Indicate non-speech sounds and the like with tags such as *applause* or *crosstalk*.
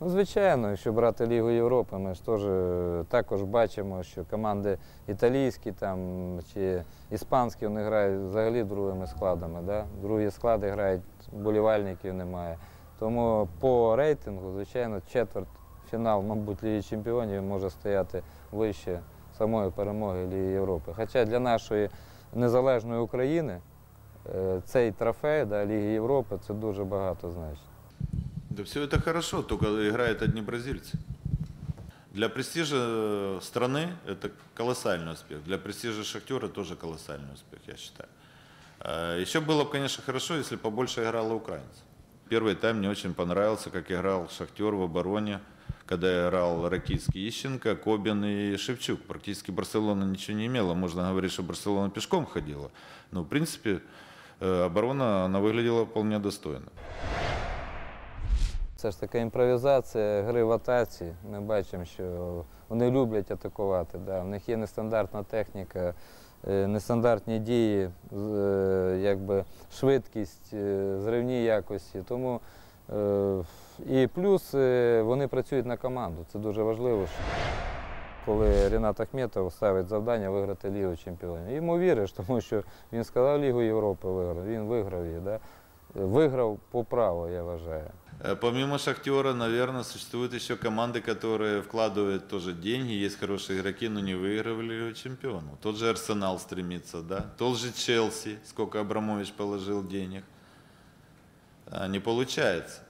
Ну, звичайно, якщо брати Лігу Європи, ми ж теж е, також бачимо, що команди італійські там, чи іспанські вони грають взагалі другими складами. Да? Другі склади грають, болівальників немає. Тому по рейтингу, звичайно, четверть фінал, мабуть, Ліги Чемпіонів може стояти вище самої перемоги Ліги Європи. Хоча для нашої незалежної України е, цей трофей да, Ліги Європи це дуже багато значить. Да все это хорошо, только играют одни бразильцы. Для престижа э, страны это колоссальный успех. Для престижа Шахтера тоже колоссальный успех, я считаю. А Еще было бы, конечно, хорошо, если побольше играло украинцев. Первый тайм мне очень понравился, как играл Шахтер в обороне, когда играл Ракитский, Ищенко, Кобин и Шевчук. Практически Барселона ничего не имела. Можно говорить, что Барселона пешком ходила. Но, в принципе, э, оборона, она выглядела вполне достойно. Це ж така імпровізація гри в атаці. Ми бачимо, що вони люблять атакувати. Да. В них є нестандартна техніка, е, нестандартні дії, е, якби швидкість, е, зривні якості. Тому і плюс вони працюють на команду. Це дуже важливо. Коли Рінат Ахметов ставить завдання виграти Лігу Чемпіонів. Йому віриш, *laughs* тому що він сказав Лігу Європи виграв, він виграв її. Да? Виграв по праву, я вважаю. Э, Помимо Шахтера, наверное, существуют еще команды, которые вкладывают тоже деньги, есть хорошие игроки, но не выигрывали Лигу чемпионов. Тот же Арсенал стремится, да? Тот же Челси, сколько Абрамович положил денег. А, не получается.